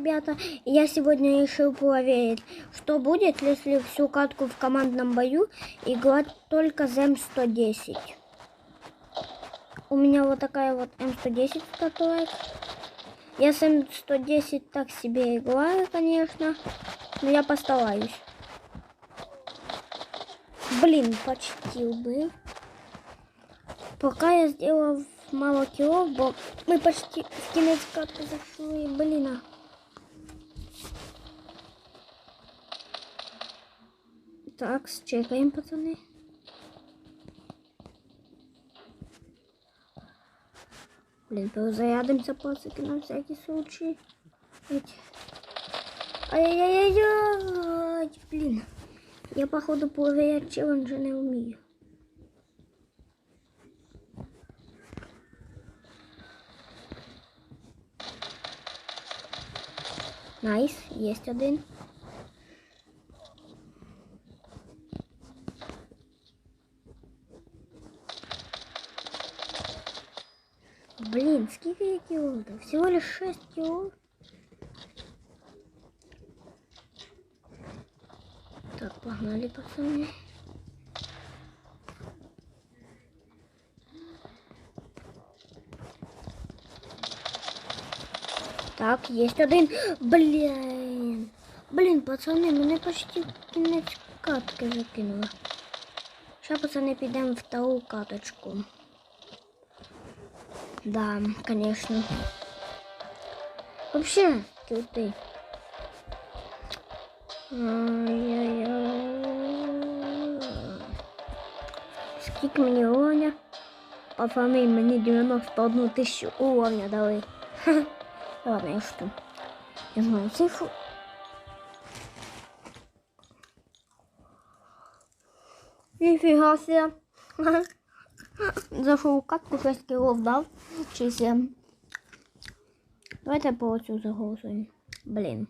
Ребята, я сегодня решил проверить, что будет, если всю катку в командном бою играть только за М110. У меня вот такая вот М110 статует. Я с М110 так себе играю, конечно, но я постараюсь. Блин, почти убил. Пока я сделал мало килов, мы почти в катки зашли. Блін. а. Так, чекаємо, пацани. Блін, перезарядимося пацики на всякий случай. Ай-яй-яй-яй, блін. Я, походу, проверять челленджи не вмію. Найс, есть один. Блин, сколько я кило-то? Всего лишь 6 кило. Так, погнали, пацаны. Так, есть один. Блин. Блин, пацаны, мене почти в кінець катки закинули. Сейчас, пацаны, підемо в вторую каточку. Да, конечно. Вообще, крутый. Ай-яй-яй. Скільки мені уровня? Пацани, мені 91 тисячу уровня дали. Ладно, я что? Я знаю цифру. Нифига себе. Зашел в катку 6 килов дав. Чи 7. Давайте по оцю заголосуємо. Блін.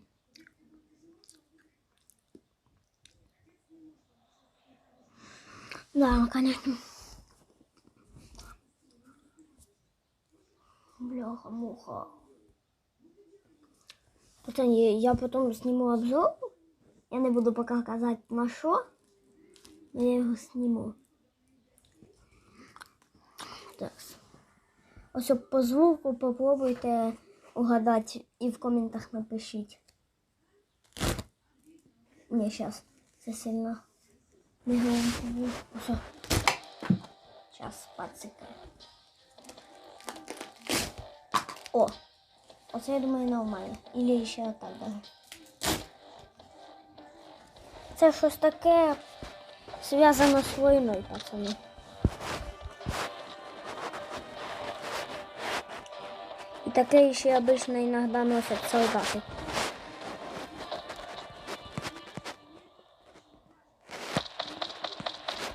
Да, конечно. Бляха-муха. Пацаны, я потом сниму обзор. Я не буду пока казать на но я його сниму. Так. Ось по звуку попробуйте угадати і в коментах напишіть. Не, сейчас. Це сильно не громко. Ось. Сейчас, пацики. О! Оце, я думаю, нормально. Или ще отак даже. Це щось таке зв'язано з війною, пацани. И такие еще обычно иногда носят солдаты.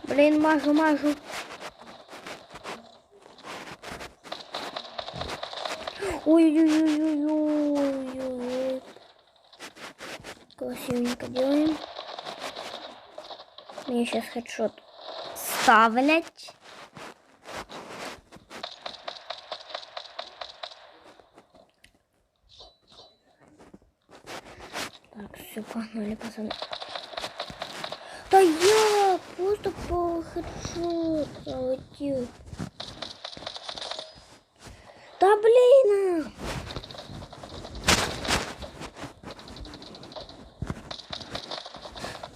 Блин, мажу, мажу. Ой-ой-ой-ой-ой. Красивенько делаем. Мне сейчас хедшот ставлять. Так, все, погнали, пацаны. Да я просто хедшот залетел. Да блин!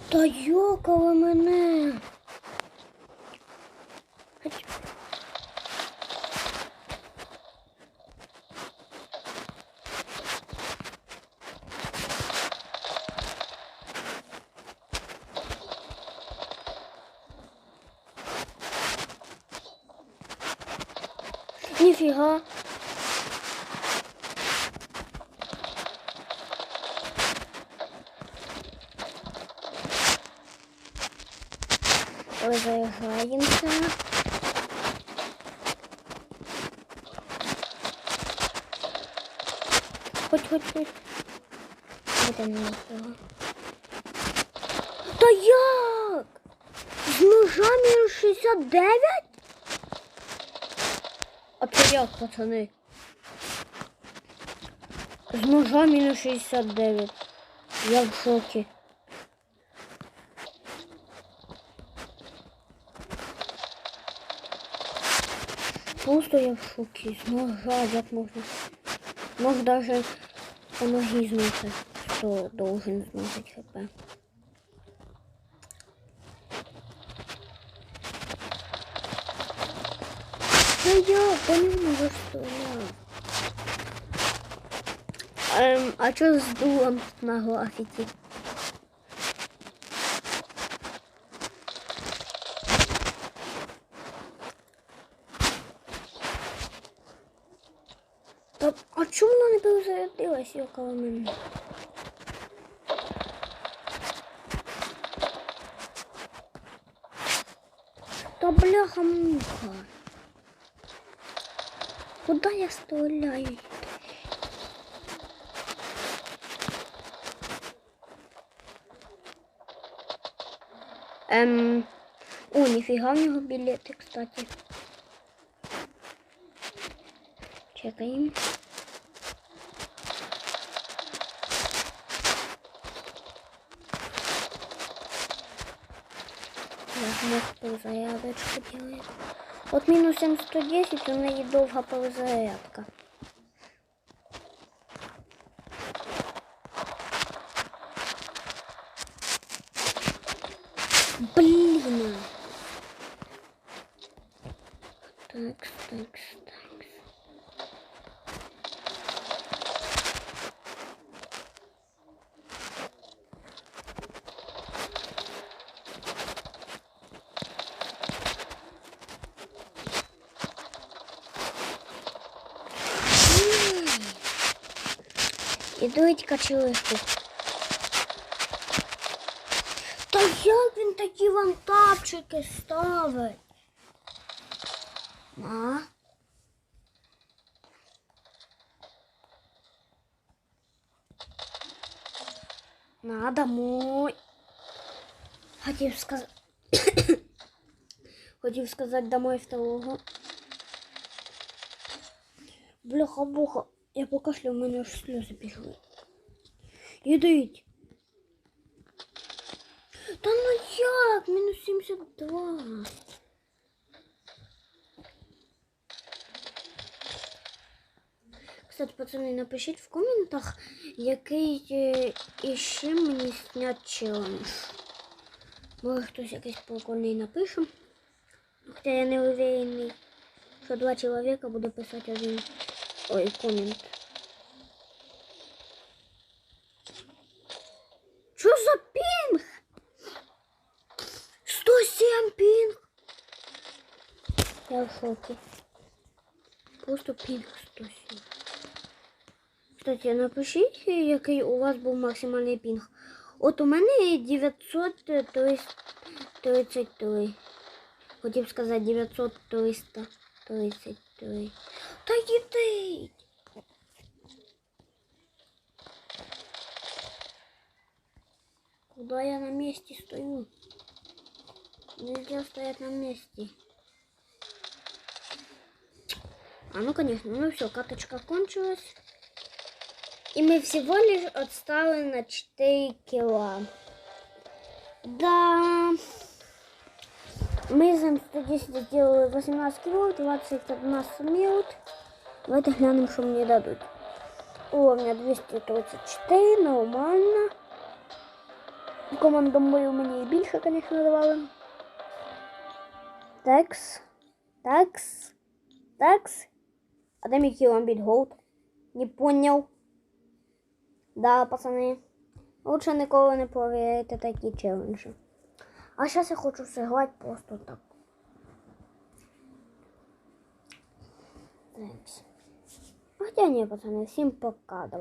Та йокала мене. Ніфіга. Розіграємося. Хоть, хоть, хоть. Не нічого. Та як? З ножами 69? Як, пацани? З ножа мінус 69. Я в шокі. Просто я в шокі. З ножа як можна. Нож даже по ноги зносить. Хто должен зносить хп. Да я по нему застрелял. Эм, а что с дулом на граффити? Та, а чому вона не перезарядилась, яка мене? Та бляха муха. Куда я стреляю? Эм... О, нифига у него билеты, кстати. Чекаем. Я мог зарядочку делает. От мінус 710 у неї довга перезарядка. Блін. Так, так, так. Ідуть качелишки. Та як він такі вам тапчики ставить? А? На домой. Хотів сказати. Хотів сказати домой второго. Бляха-буха. Я покашляв, у мене аж сльози пішли. Ідіть. Та ну як? Мінус 72. Кстати, пацани, напишіть в коментах, який е, іще мені снять челендж. Може хтось якийсь прикольний напише. Хоча я не уверений, що два чоловіка буде писати один ой, комент. Що за пінг? 107 пінг. Я в шокі. Просто пінг 107. Кстати, напишіть, який у вас був максимальний пінг. От у мене 933. Хотів сказати 900 333. Та йдіть! Куда я на месте стою? Нельзя стоять на месте. А ну конечно, ну все, каточка кончилась. И мы всего лишь отстали на 4 кило. Да. Мы за 110 сделали 18 кило, 21 минут. Давайте глянем, что мне дадут. О, у меня 234, нормально. Командом бою мені більше, звісно, давали. Такс. Такс. Такс. А де мій кіламбіт голд? Не поняв. Да, пацани. Лучше ніколи не провіряйте такі челенджі. А зараз я хочу сыграть просто так. А Хотя не, пацаны, всем пока. Давай.